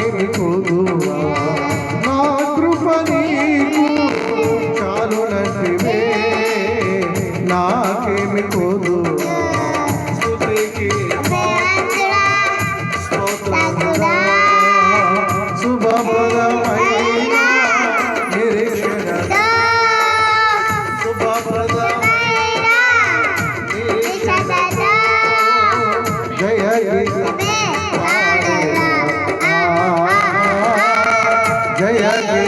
నాకేమి కొదువా నా కృప నీకు నాకేమి స్తుతికి స్తోత్రముగా శుభప్రదమైన నిరీక్షణ శుభప్రదమైన నిరీక్షణ జయ జయ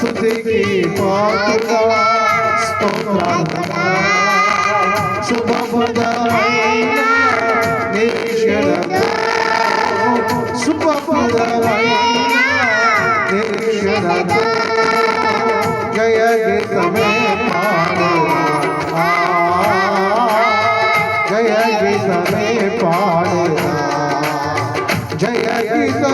Sudhi ki paata, stokra dhaa, subha bada raina, nishara dhaa, subha bada raina, nishara dhaa, gaya gita me paada, gaya gita me paada, gaya gita